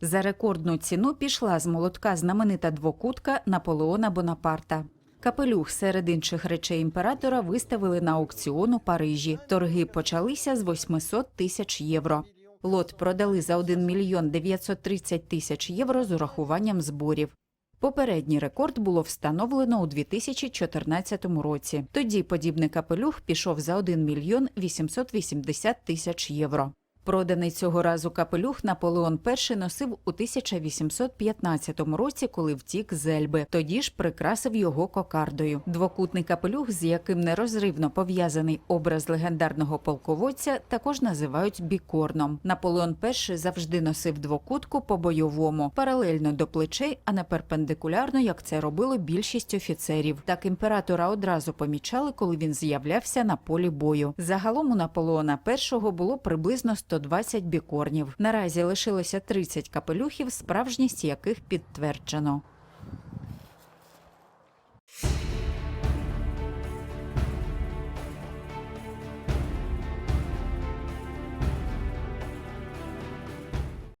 За рекордну ціну пішла з молотка знаменита двокутка Наполеона Бонапарта. Капелюх серед інших речей імператора виставили на аукціон у Парижі. Торги почалися з 800 тисяч євро. Лот продали за 1 мільйон 930 тисяч євро з урахуванням зборів. Попередній рекорд було встановлено у 2014 році. Тоді подібний капелюх пішов за 1 мільйон 880 тисяч євро. Проданий цього разу капелюх Наполеон І носив у 1815 році, коли втік з Ельби. Тоді ж прикрасив його кокардою. Двокутний капелюх, з яким нерозривно пов'язаний образ легендарного полководця, також називають бікорном. Наполеон І завжди носив двокутку по бойовому, паралельно до плечей, а не перпендикулярно, як це робило більшість офіцерів. Так імператора одразу помічали, коли він з'являвся на полі бою. Загалом у Наполеона І було приблизно 120 бікорнів. Наразі лишилося 30 капелюхів, справжність яких підтверджено.